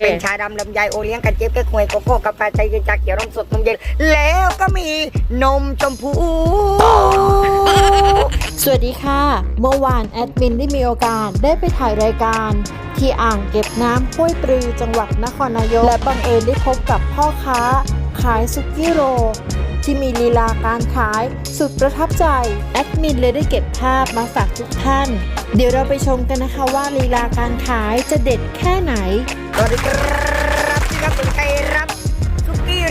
เป็นชาดำลำไยโอเลี้ยงกันเจี๊ยบแก้ควยโกโก้กาแฟชายจากเขียวนมสดนมเย็นแล้วก็มีนมชมพูสวัสดีค่ะ เมื่อวานแอดมินได้มีโอกาสได้ไปถ่ายรายการ ที่อ่างเก็บน้ำห้วยปรือจังหวัดนครนายก และบังเอิญได้พบกับพ่อค้า ขายสุกี้โร ที่มีลีลาการขาย สุดประทับใจ แอดมินเลยได้เก็บภาพมาฝากทุกท่าน เดี๋ยวเราไปชมกันนะคะว่าลีลาการขายจะเด็ดแค่ไหนสวัสดีครับที่รับสนใจรับซุกี้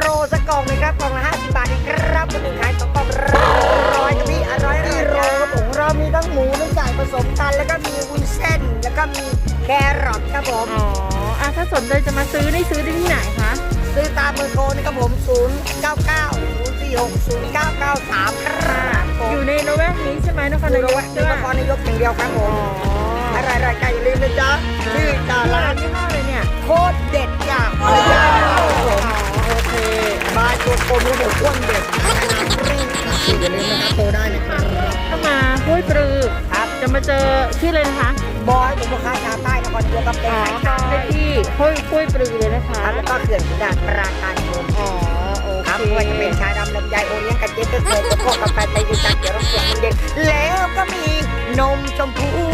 โรสกกล่องนะครับกล่องละ50บาทเองครับคนหนึ่งขายสองกล่องร้อยกับพี่อร่อยอร่อยครับผมเรามีทั้งหมูและไก่ผสมกันแล้วก็มีวุ้นเส้นแล้วก็มีแครอทครับผมอ๋ออะถ้าสนใจจะมาซื้อนี่ซื้อได้ที่ไหนคะ ซื้อตามเบอร์โทรนะครับผม 0 9 9 0 4 6 0 9 9 3ครับผมอยู่ในละแวกนี้ใช่ไหมนครดูนายแลกว่าใช่นปะครนายกอย่างเดียวครับผมอะไรอะไรๆก็อย่าลืมนะจ๊ะชื่อจาร้าร้านนที่ห้อเลยเนี่ยโคตรเด็ดจากภรรยาครับผมโอเคบายตัวกลมระบบอ้วนเด็ดอย่าลืมนะครับโทรได้นะครับถ้ามาห้วยปรือครับจะมาเจอชื่อเลยนะคะบอยผมลูกค้าชาวใต้นครนายกกับเป็นขายชาไล้วยกล้ยปรือเลยนะคะ แล้วก็เขื่อนขุนด่านปราการโอ๋อโอเคครับว่จะเป็นชาดำลำไยโอเลี้ยงกระเจี๊ยบกระโปงกกาแฟไตรยูจักเดี๋ยวรสเสียวนเด็กแล้วก็มีนมชมพู